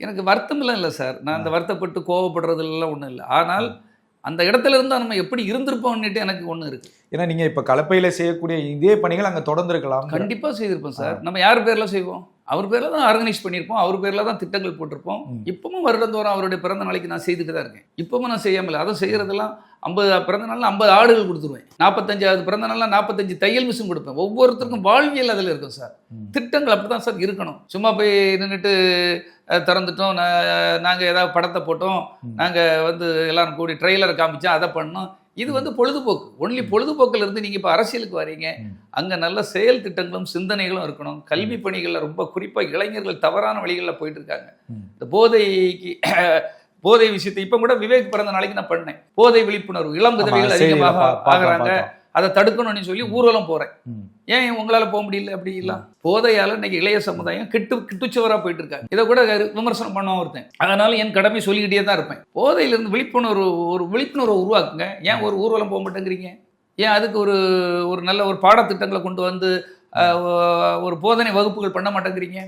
எனக்கு வருத்தம்லாம் இல்லை சார். நான் அந்த வருத்தப்பட்டு கோவப்படுறதுலாம் ஒன்றும் இல்லை. ஆனால் அந்த இடத்துல இருந்து நம்ம எப்படி இருந்திருப்போம்னுட்டு எனக்கு ஒன்று இருக்கு. ஏன்னா நீங்க இப்ப கலப்பையில செய்யக்கூடிய இதே பணிகள் அங்க தொடர்ந்து இருக்கலாம் கண்டிப்பாக செய்திருப்போம் சார். நம்ம யார் பேர்ல செய்வோம்? அவர் பேர்ல தான் ஆர்கனைஸ் பண்ணியிருப்போம் அவர் பேர்ல தான் திட்டங்கள் போட்டிருப்போம். இப்பவும் வருடந்தோறும் அவருடைய பிறந்த நாளைக்கு நான் செய்துட்டு தான் இருக்கேன். இப்பவும் நான் செய்யாமல். அதை செய்யறதெல்லாம் ஐம்பது பிறந்த நாளில் ஐம்பது ஆடுகள் கொடுத்துருவேன். நாற்பத்தஞ்சாவது பிறந்த நாளில் நாற்பத்தஞ்சு தையல் மிஷின் கொடுப்பேன். ஒவ்வொருத்தருக்கும் வாழ்வியல் அதில் இருக்கும் சார். திட்டங்கள் அப்படி தான் சார் இருக்கணும். சும்மா போய் நின்றுட்டு திறந்துட்டோம். நாங்கள் ஏதாவது படத்தை போட்டோம். நாங்கள் வந்து எல்லாரும் கூடி ட்ரெய்லரை காமிச்சோம் அதை பண்ணோம். இது வந்து பொழுதுபோக்கு. ஒன்லி பொழுதுபோக்கில் இருந்து நீங்கள் இப்போ அரசியலுக்கு வரீங்க. அங்கே நல்ல செயல் திட்டங்களும் சிந்தனைகளும் இருக்கணும். கல்வி பணிகளில் ரொம்ப குறிப்பாக இளைஞர்கள் தவறான வழிகளில் போயிட்டு இருக்காங்க. இந்த போதைக்கு போதை விஷயத்தை இப்போ கூட விவேக் பிறந்த நாளைக்கு நான் பண்ணேன். போதை விழிப்புணர்வு இளம் விதவைகள் அதிகமாக பா- பார்த்தோம், ஆகுறாங்க. பார்த்தோம். அதை தடுக்கணும்னு சொல்லி ஊர்வலம் போகிறேன். ஏன் உங்களால் போக முடியல? அப்படி இல்லை. போதையால் இன்னைக்கு இளைய சமுதாயம் கிட்டு கிட்டுச்சுவராக போயிட்டு இருக்காங்க இதை கூட விமர்சனம் பண்ண ஒருத்தன். அதனால என் கடமை சொல்லிக்கிட்டே தான் இருப்பேன். போதையிலிருந்து விழிப்புணர்வு ஒரு விழிப்புணர்வை உருவாக்குங்க. ஏன் ஒரு ஊர்வலம் போக மாட்டேங்கிறீங்க? ஏன் அதுக்கு ஒரு ஒரு நல்ல ஒரு பாடத்திட்டங்களை கொண்டு வந்து ஒரு போதனை வகுப்புகள் பண்ண மாட்டேங்கிறீங்க.